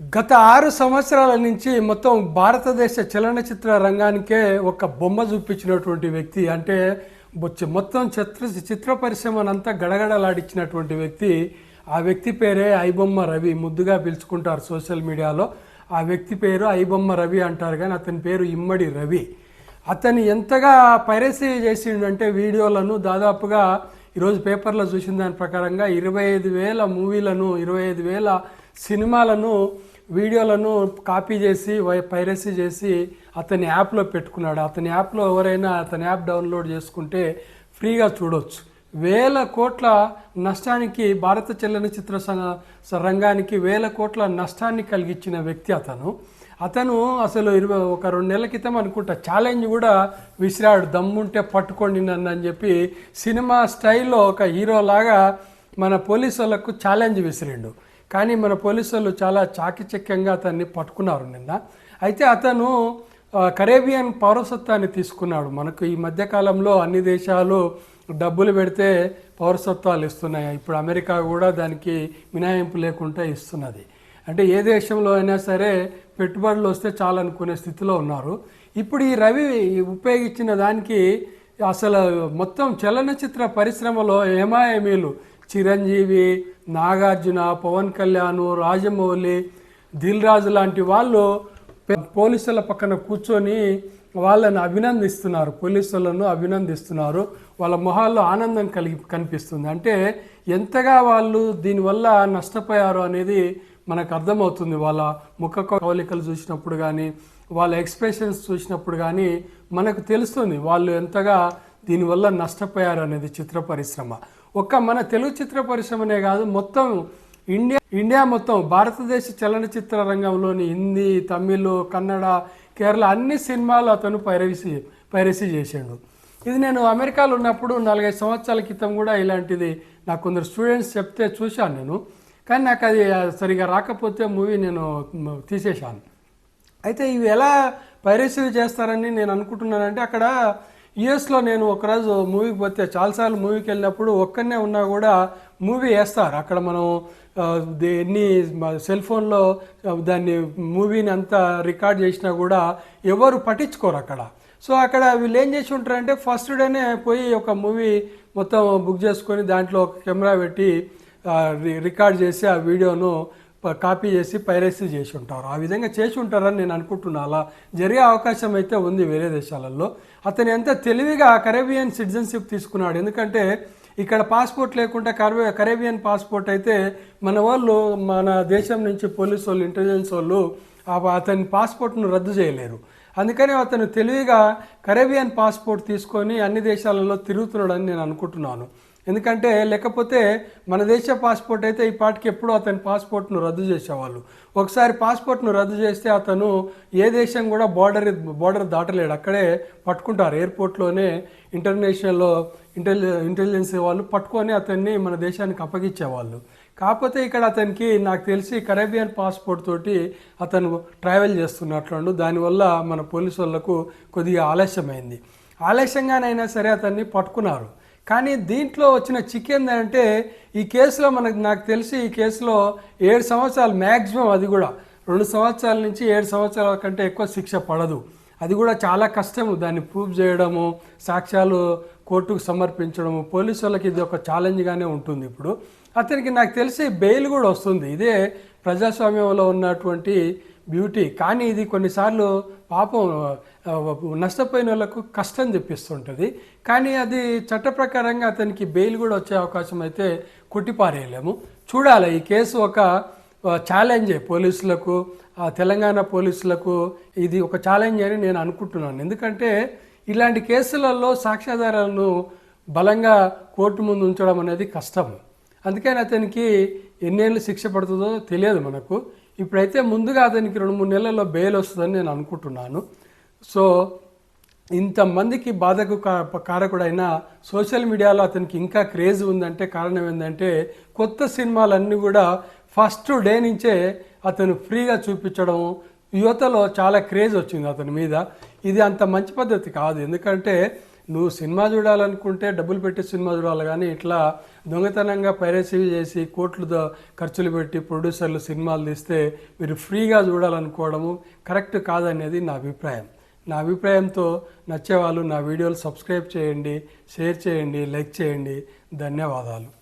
గత ఆరు సంవత్సరాల నుంచి మొత్తం భారతదేశ చలనచిత్ర రంగానికే ఒక బొమ్మ చూపించినటువంటి వ్యక్తి అంటే మొత్తం చిత్ర చిత్ర పరిశ్రమనంతా గడగడలాడించినటువంటి వ్యక్తి. ఆ వ్యక్తి పేరే ఐబొమ్మ రవి ముద్దుగా పిలుచుకుంటారు సోషల్ మీడియాలో. ఆ వ్యక్తి పేరు ఐబొమ్మ రవి అంటారు కానీ అతని పేరు ఇమ్మడి రవి. అతను ఎంతగా పైరసీ చేసిండంటే వీడియోలను దాదాపుగా ఈరోజు పేపర్లో చూసిన దాని ప్రకారంగా ఇరవై ఐదు వేల మూవీలను ఇరవై ఐదు వేల సినిమాలను వీడియోలను కాపీ చేసి వై- పైరసీ చేసి అతని యాప్లో పెట్టుకున్నాడు. అతని యాప్లో ఎవరైనా అతని యాప్ డౌన్లోడ్ చేసుకుంటే ఫ్రీగా చూడొచ్చు. వేల కోట్ల నష్టానికి భారత చలనచిత్ర రంగానికి వేల కోట్ల నష్టాన్ని కలిగించిన వ్యక్తి అతను. అతను అసలు ఇరవై ఒక రెండు నెలల క్రితం అనుకుంటా ఛాలెంజ్ కూడా విసిరాడు. దమ్ముంటే పట్టుకోండి నన్ను అని చెప్పి సినిమా స్టైల్లో ఒక హీరోలాగా మన పోలీసు వాళ్ళకు ఛాలెంజ్ విసిరిండు. కానీ మన పోలీసులు చాలా చాకచక్యంగా అతన్ని పట్టుకున్నారు నిన్న. అయితే అతను కరేబియన్ పౌరసత్వాన్ని తీసుకున్నాడు. మనకు ఈ మధ్యకాలంలో అన్ని దేశాలు డబ్బులు పెడితే పౌరసత్వాలు ఇస్తున్నాయి. ఇప్పుడు అమెరికా కూడా దానికి మినహాయింపు లేకుండా ఇస్తున్నది. అంటే ఏ దేశంలో అయినా సరే పెట్టుబడులు వస్తే చాలనుకునే స్థితిలో ఉన్నారు. ఇప్పుడు ఈ రవి ఉపయోగించిన దానికి అసలు మొత్తం చలనచిత్ర పరిశ్రమలో ఏమాయమీలు చిరంజీవి నాగార్జున పవన్ కళ్యాణ్ రాజమౌళి దిల్ రాజు లాంటి వాళ్ళు పోలీసుల పక్కన కూర్చొని వాళ్ళని అభినందిస్తున్నారు. పోలీసులను అభినందిస్తున్నారు. వాళ్ళ మొహాల్లో ఆనందం కలిగి కనిపిస్తుంది. అంటే ఎంతగా వాళ్ళు దీనివల్ల నష్టపోయారు అనేది మనకు అర్థమవుతుంది. వాళ్ళ ముఖ కవలికలు చూసినప్పుడు కానీ వాళ్ళ ఎక్స్ప్రెషన్స్ చూసినప్పుడు కానీ మనకు తెలుస్తుంది వాళ్ళు ఎంతగా దీనివల్ల నష్టపోయారు అనేది చిత్ర పరిశ్రమ. ఒక్క మన తెలుగు చిత్ర పరిశ్రమనే కాదు మొత్తం ఇండియా ఇండియా మొత్తం భారతదేశ చలనచిత్ర రంగంలోని హిందీ తమిళ్ కన్నడ కేరళ అన్ని సినిమాలు అతను పైరసీ పైరసీ చేశాడు. ఇది నేను అమెరికాలో ఉన్నప్పుడు నాలుగైదు సంవత్సరాల క్రితం కూడా ఇలాంటిది నాకు కొందరు స్టూడెంట్స్ చెప్తే చూశాను నేను. కానీ నాకు అది సరిగా రాకపోతే మూవీ నేను తీసేశాను. అయితే ఇవి ఎలా పైరసీలు చేస్తారని నేను అనుకుంటున్నానంటే అక్కడ యుఎస్లో నేను ఒకరోజు మూవీకి పోతే చాలాసార్లు మూవీకి వెళ్ళినప్పుడు ఒక్కనే ఉన్నా కూడా మూవీ వేస్తారు. అక్కడ మనం దే- ఎన్ని సెల్ ఫోన్లో దాన్ని మూవీని అంతా రికార్డ్ చేసినా కూడా ఎవరు పట్టించుకోరు అక్కడ. సో అక్కడ వీళ్ళు ఏం చేసి ఉంటారంటే ఫస్ట్ డేనే పోయి ఒక మూవీ మొత్తం బుక్ చేసుకొని దాంట్లో ఒక కెమెరా పెట్టి రి- రికార్డ్ చేసి ఆ వీడియోను కాపీ చేసి పైరసీ చేసి ఉంటారు ఆ విధంగా చేసి ఉంటారని నేను అనుకుంటున్నా. అలా జరిగే అవకాశం అయితే ఉంది వేరే దేశాలలో. అతను ఎంత తెలివిగా కరేబియన్ సిటిజన్షిప్ తీసుకున్నాడు. ఎందుకంటే ఇక్కడ పాస్పోర్ట్ లేకుండా కరే కరేబియన్ పాస్పోర్ట్ అయితే మన వాళ్ళు మన దేశం నుంచి పోలీసు వాళ్ళు ఇంటెలిజెన్స్ వాళ్ళు అతని పాస్పోర్ట్ను రద్దు చేయలేరు. అందుకనే అతను తెలివిగా కరేబియన్ పాస్పోర్ట్ తీసుకొని అన్ని దేశాలలో తిరుగుతున్నాడని నేను అనుకుంటున్నాను. ఎందుకంటే లేకపోతే మన దేశ పాస్పోర్ట్ అయితే ఈ పాటికి ఎప్పుడూ అతని పాస్పోర్ట్ను రద్దు చేసేవాళ్ళు. ఒకసారి పాస్పోర్ట్ను రద్దు చేస్తే అతను ఏ దేశం కూడా బార్డర్ బార్డర్ దాటలేడు. అక్కడే పట్టుకుంటారు. ఎయిర్పోర్ట్లోనే ఇంటర్నేషనల్లో ఇంటెలి ఇంటెలిజెన్స్ వాళ్ళు పట్టుకొని అతన్ని మన దేశానికి అప్పగించేవాళ్ళు. కాకపోతే ఇక్కడ అతనికి నాకు తెలిసి కరేబియన్ పాస్పోర్ట్ తోటి అతను ట్రావెల్ చేస్తున్నట్లు దానివల్ల మన పోలీసు వాళ్ళకు కొద్దిగా ఆలస్యమైంది. ఆలస్యంగానైనా సరే అతన్ని పట్టుకున్నారు. కానీ దీంట్లో వచ్చిన చికెన్ ఏంటంటే ఈ కేసులో మనకు నాకు తెలిసి ఈ కేసులో ఏడు సంవత్సరాలు మ్యాక్సిమం అది కూడా. రెండు సంవత్సరాల నుంచి ఏడు సంవత్సరాల కంటే ఎక్కువ శిక్ష పడదు. అది కూడా చాలా కష్టము. దాన్ని ప్రూవ్ చేయడము సాక్ష్యాలు కోర్టుకు సమర్పించడము పోలీసు వాళ్ళకి ఇది ఒక ఛాలెంజ్గానే ఉంటుంది ఇప్పుడు. అతనికి నాకు తెలిసి బెయిల్ కూడా వస్తుంది. ఇదే ప్రజాస్వామ్యంలో ఉన్నటువంటి బ్యూటీ కానీ ఇది కొన్నిసార్లు పాపం నష్టపోయిన వాళ్ళకు కష్టం చెప్పిస్తుంటుంది. కానీ అది చట్ట ప్రకారంగా అతనికి బెయిల్ కూడా వచ్చే అవకాశం అయితే కొట్టిపారేయలేము. చూడాలి ఈ కేసు ఒక ఛాలెంజే పోలీసులకు తెలంగాణ పోలీసులకు ఇది ఒక ఛాలెంజ్ అని నేను అనుకుంటున్నాను. ఎందుకంటే ఇలాంటి కేసులలో సాక్ష్యాధారాలను బలంగా కోర్టు ముందు ఉంచడం అనేది కష్టం. అందుకని అతనికి ఎన్నేళ్ళు శిక్ష పడుతుందో తెలియదు మనకు. ఇప్పుడైతే ముందుగా అతనికి రెండు మూడు నెలల్లో బెయిల్ వస్తుందని నేను అనుకుంటున్నాను. సో ఇంతమందికి బాధకు కారకుడైన సోషల్ మీడియాలో అతనికి ఇంకా క్రేజ్ ఉందంటే కారణం ఏంటంటే కొత్త సినిమాలన్నీ కూడా ఫస్ట్ డే నుంచే అతను ఫ్రీగా చూపించడం యువతలో చాలా క్రేజ్ వచ్చింది అతని మీద. ఇది అంత మంచి పద్ధతి కాదు. ఎందుకంటే నువ్వు సినిమా చూడాలనుకుంటే డబ్బులు పెట్టి సినిమా చూడాలి కానీ ఇట్లా దొంగతనంగా పైరసీ చేసి కోట్లు ఖర్చులు పెట్టి ప్రొడ్యూసర్లు సినిమాలు తీస్తే మీరు ఫ్రీగా చూడాలనుకోవడము కరెక్ట్ కాదనేది నా అభిప్రాయం. నా అభిప్రాయంతో నచ్చేవాళ్ళు నా వీడియోలు సబ్స్క్రైబ్ చేయండి షేర్ చేయండి లైక్ చేయండి. ధన్యవాదాలు.